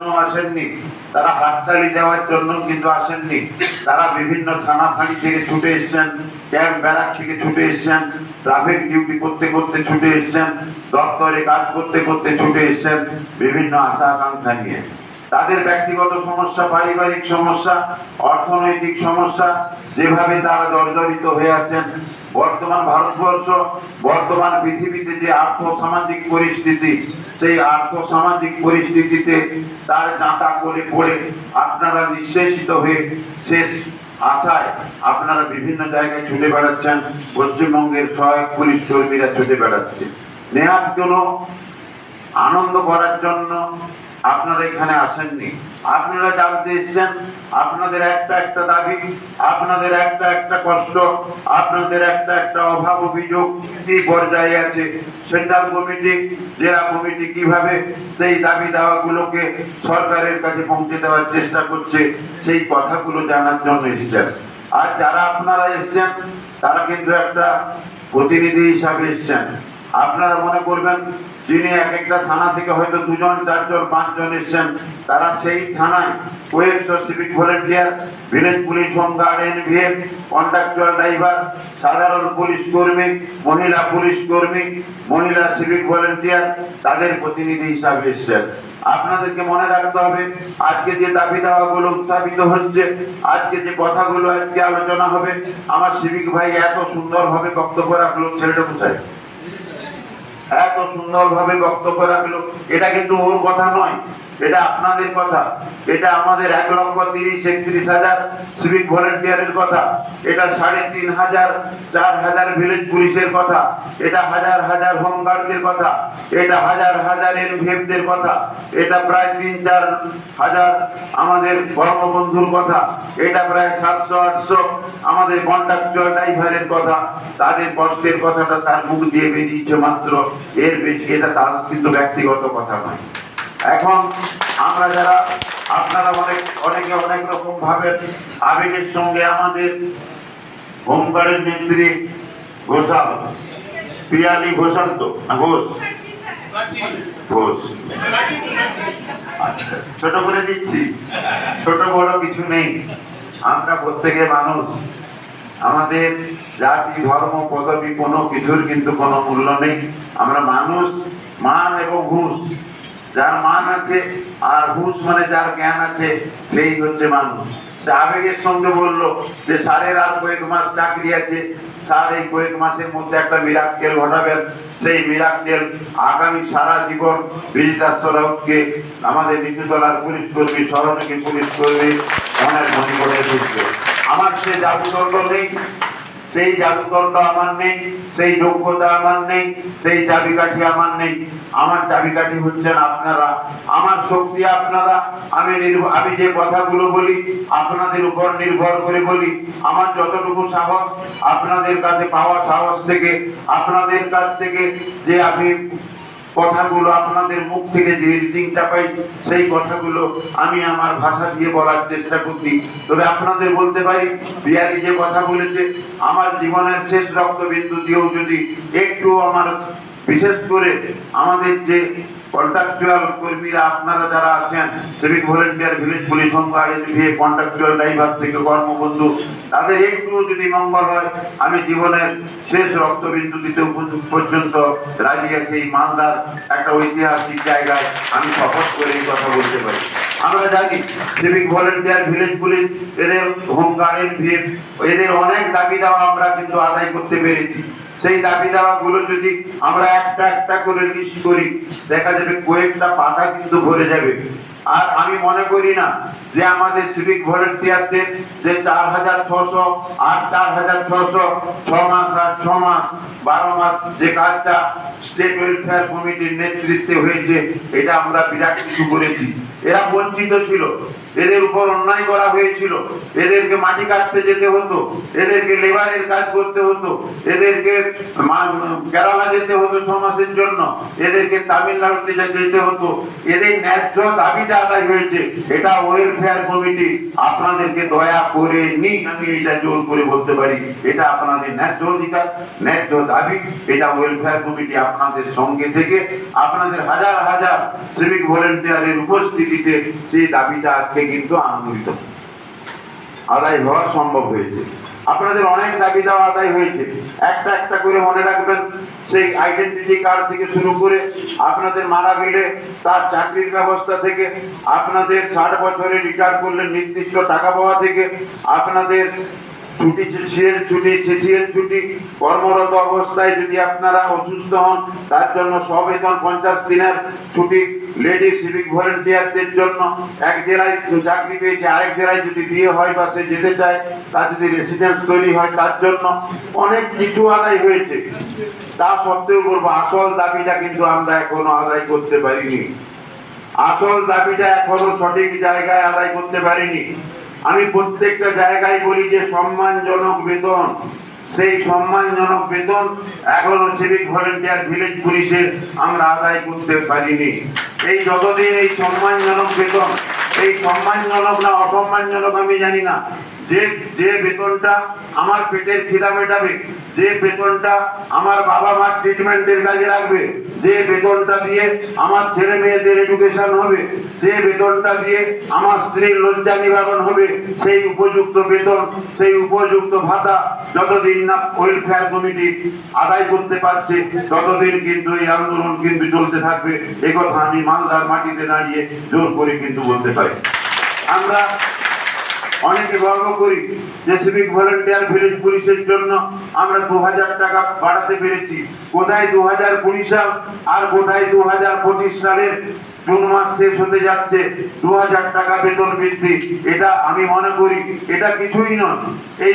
আসেননি। তারা হাততালি দেওয়ার জন্য কিন্তু আসেননি। তারা বিভিন্ন থানা ফাঁড়ি থেকে ছুটে এসছেন ক্যাম্প ব্যারাক থেকে ছুটে এসছেন ট্রাফিক ডিউটি করতে করতে ছুটে এসছেন, দপ্তরে কাজ করতে করতে ছুটে এসছেন, বিভিন্ন আশা আকাঙ্ক্ষা নিয়ে। তাদের ব্যক্তিগত সমস্যা, পারিবারিক সমস্যা, অর্থনৈতিক সমস্যা যেভাবে তারা জর্জরিত হয়ে আছেন, বর্তমান ভারতবর্ষ, বর্তমান পৃথিবীতে যে আর্থ সামাজিক পরিস্থিতি, সেই আর্থ সামাজিক পরিস্থিতিতে তার জাঁতা করে পড়ে আপনারা নিঃশেষিত হয়ে শেষ আশায় আপনারা বিভিন্ন জায়গায় ছুটে বেড়াচ্ছেন, পশ্চিমবঙ্গের সহায়ক পুলিশ কর্মীরা ছুটে বেড়াচ্ছে। নেহাত জন্য আনন্দ করার জন্য আপনারা এখানে আসেননি। আপনারা জানতে এসেছেন, আপনাদের একটা একটা দাবি, আপনাদের একটা একটা কষ্ট, আপনাদের একটা একটা অভাব অভিযোগ কি পর্যায়ে আছে সেন্ট্রাল কমিটি, জেলা কমিটি কীভাবে সেই দাবি দাওয়াগুলোকে সরকারের কাছে পৌঁছে দেওয়ার চেষ্টা করছে, সেই কথাগুলো জানার জন্য এসেছেন। আর যারা আপনারা এসেছেন, তারা কিন্তু একটা প্রতিনিধি হিসাবে এসেছেন। আপনারা মনে করবেন যিনি এক একটা থানা থেকে হয়তো দুজন, চারজন, পাঁচজন এসছেন, তারা সেই থানায় কয়েকশো civic volunteer, village police home guard NVF contractual driver, সাধারণ পুলিশ কর্মী, মহিলা পুলিশ কর্মী, মহিলা সিভিক ভলেন্টিয়ার, তাদের প্রতিনিধি হিসাবে এসছেন। আপনাদেরকে মনে রাখতে হবে, আজকে যে দাবি দাওয়াগুলো উত্থাপিত হচ্ছে, আজকে যে কথাগুলো আজকে আলোচনা হবে, আমার সিভিক ভাই এত সুন্দরভাবে বক্তব্য রাখল, ছেলেটা কোথায়? এত সুন্দরভাবে বক্তব্য রাখল। এটা কিন্তু ওর কথা নয়, এটা আপনাদের কথা। এটা আমাদের এক লক্ষ তিরিশ, একত্রিশ হাজার সিভিক ভলেন্টিয়ারের কথা। এটা সাড়ে তিন হাজার, চার হাজার ভিলেজ পুলিশের কথা। এটা হাজার হাজার হোমগার্ডদের কথা। এটা হাজার হাজার এনভিএফদের কথা। এটা প্রায় তিন, চার হাজার আমাদের কর্মবন্ধুর কথা। এটা প্রায় সাতশো, আটশো আমাদের কন্ট্রাকচুয়াল ড্রাইভারের কথা। তাদের কষ্টের কথাটা তার মুখ দিয়ে বেরিয়েছে মাত্র। এর বেশি এটা তার কিন্তু ব্যক্তিগত কথা নয়। এখন আমরা যারা, আপনারা অনেক, অনেকে অনেক রকম ভাবে আবেগের সঙ্গে আমাদের হোমগার্ডের নেত্রী ঘোষাল, পিয়ালি ঘোষাল তো? ঘোষ। আচ্ছা ছোট করে দিচ্ছি। ছোট বড় কিছু নেই। আমরা প্রত্যেকে মানুষ। আমাদের জাতি, ধর্ম, পদবি কোনো কিছুর কিন্তু কোনো মূল্য নেই। আমরা মানুষ, মান এবং হুঁশ। যার মান আছে আর হুঁশ মানে যার জ্ঞান আছে, সেই হচ্ছে মানুষ। আবেগের সঙ্গে বলল যে স্যারের আর কয়েক মাস চাকরি আছে স্যার এই কয়েক মাসের মধ্যে একটা মিরাক্কেল ঘটাবেন। সেই মিরাক্কেল আগামী সারা জীবন বিজিতাশ্বরকে আমাদের নিচুতলার পুলিশ কর্মী, সহযোগী পুলিশ কর্মী মনের মনে করে আমার সে জাদুদণ্ড নেই, সেই জাদুদণ্ড আমার নেই, সেই যোগ্যতা আমার নেই, সেই চাবিকাঠি আমার নেই। আমার চাবিকাঠি হচ্ছেন আপনারা, আমার শক্তি আপনারা। আমি আমি যে কথাগুলো বলি, আপনাদের উপর নির্ভর করে বলি। আমার যতটুকু সাহস, আপনাদের কাছে পাওয়া সাহস থেকে, আপনাদের কাছ থেকে যে আমি কথাগুলো আপনাদের মুখ থেকে যে রিডিংটা পাই, সেই কথাগুলো আমি আমার ভাষা দিয়ে বলার চেষ্টা করছি। তবে আপনাদের বলতে পারি, বিহারি যে কথা বলেছে, আমার জীবনের শেষ রক্তবিন্দু দিয়েও যদি একটু আমার বিশেষ করে আমাদের যে কন্ট্রাকচুয়াল কর্মীরা আপনারা যারা আছেন civic volunteer village police home guard NVA contractual driver থেকে কর্মবন্ধু, তাদের একটু যদি মঙ্গল হয়, আমি জীবনের শেষ রক্তবিন্দু দিতে পর্যন্ত রাজি আছি এই মালদার একটা ঐতিহাসিক জায়গায়। আমি শপথ করে এই কথা বলতে পারি। আমরা জানি সিভিক ভলেন্টিয়ার ভিলেজ পুলিশ এদের হোম হোমগার্ড এনভিএফ এদের অনেক দাবি দেওয়া আমরা কিন্তু আদায় করতে পেরেছি। সেই দাবি দাওয়াগুলো যদি আমরা একটা একটা করে লিস্ট করি, দেখা যাবে কয়েকটা পাতা কিন্তু ভরে যাবে। আর আমি মনে করি না যে আমাদের সিভিক ভলেন্টিয়ারদের যে চার হাজার ছশো আর চার হাজার ছশো, ছ মাস আর ছ মাস, বারো মাস যে কাজটা স্টেট ওয়েলফেয়ার কমিটির নেতৃত্বে হয়েছে, এটা আমরা বিরাট কিছু করেছি। এরা বঞ্চিত ছিল। এদের উপর অন্যায় করা হয়েছিল। এদেরকে মাটি কাটতে যেতে হতো। এদেরকে লেবারের কাজ করতে হতো। এদেরকে কেরালা যেতে হতো ছ মাসের জন্য। এদেরকে তামিলনাড়ুতে যেতে হতো। এদের ন্যায্য দাবিটা আদায় হয়েছে। এটা ওয়েলফেয়ার কমিটি আপনাদেরকে দয়া করে নি আমি এটা জোর করে বলতে পারি। এটা আপনাদের ন্যায্য অধিকার, ন্যায্য দাবি। এটা ওয়েলফেয়ার কমিটি আপনাদের সঙ্গে থেকে আপনাদের হাজার হাজার সিভিক ভলেন্টিয়ারের উপস্থিতিতে সেই দাবিটা আজকে কিন্তু আন্দোলিত আদায় হওয়া সম্ভব হয়েছে। আপনাদের অনেক দাবি দেওয়া আদায় হয়েছে। একটা একটা করে মনে রাখবেন, সেই আইডেন্টিটি কার্ড থেকে শুরু করে আপনাদের মারা গেলে তার চাকরির ব্যবস্থা থেকে, আপনাদের ষাট বছরে রিটায়ার করলে নির্দিষ্ট টাকা পাওয়া থেকে, আপনাদের ছুটি সিএল ছুটি সিসিএল ছুটি কর্মরত অবস্থায় যদি আপনারা অসুস্থ হন, তার জন্য সবেতন পঞ্চাশ দিনের ছুটি লেডি সিভিক ভলেন্টিয়ারদের জন্য। এক জেলায় চাকরি পেয়েছে, আরেক জেলায় যদি বিয়ে হয় বা সে যেতে চায়, তার যদি রেসিডেন্স তৈরি হয়, তার জন্য অনেক কিছু আদায় হয়েছে। তা সত্ত্বেও বলব, আসল দাবিটা কিন্তু আমরা এখনও আদায় করতে পারিনি। আসল দাবিটা এখনও সঠিক জায়গায় আদায় করতে পারিনি। আমি প্রত্যেকটা জায়গায় বলি যে সম্মানজনক বেতন। সেই সম্মানজনক বেতন এখনও সিভিক ভলেন্টিয়ার ভিলেজ পুলিশের আমরা আদায় করতে পারিনি। এই যতদিন এই সম্মানজনক বেতন এই সম্মানজনক না অসম্মানজনক আমি জানি না। যে যে বেতনটা আমার পেটের খিদা মেটাবে, যে বেতনটা আমার বাবা মার ট্রিটমেন্টের কাজে রাখবে যে বেতনটা দিয়ে আমার ছেলে মেয়েদের এডুকেশন হবে, যে বেতনটা দিয়ে আমার স্ত্রীর লজ্জা নিবারণ হবে, সেই উপযুক্ত বেতন, সেই উপযুক্ত ভাতা যতদিন না ওয়েলফেয়ার কমিটি আদায় করতে পারছে, ততদিন কিন্তু এই আন্দোলন কিন্তু চলতে থাকবে। একথা আমি মালদার মাটিতে দাঁড়িয়ে জোর করে কিন্তু বলতে পারি। আমরা অনেকে গর্ব করি যে সিভিক ভলেন্টিয়ার ভিলেজ পুলিশের জন্য আমরা দু হাজার টাকা বাড়াতে পেরেছি। কোথায় দু হাজার কুড়ি সাল আর কোথায় দু হাজার পঁচিশ সালের জুন মাস শেষ হতে যাচ্ছে দু হাজার টাকা বেতন বৃদ্ধি, এটা আমি মনে করি, এটা কিছুই নয়। এই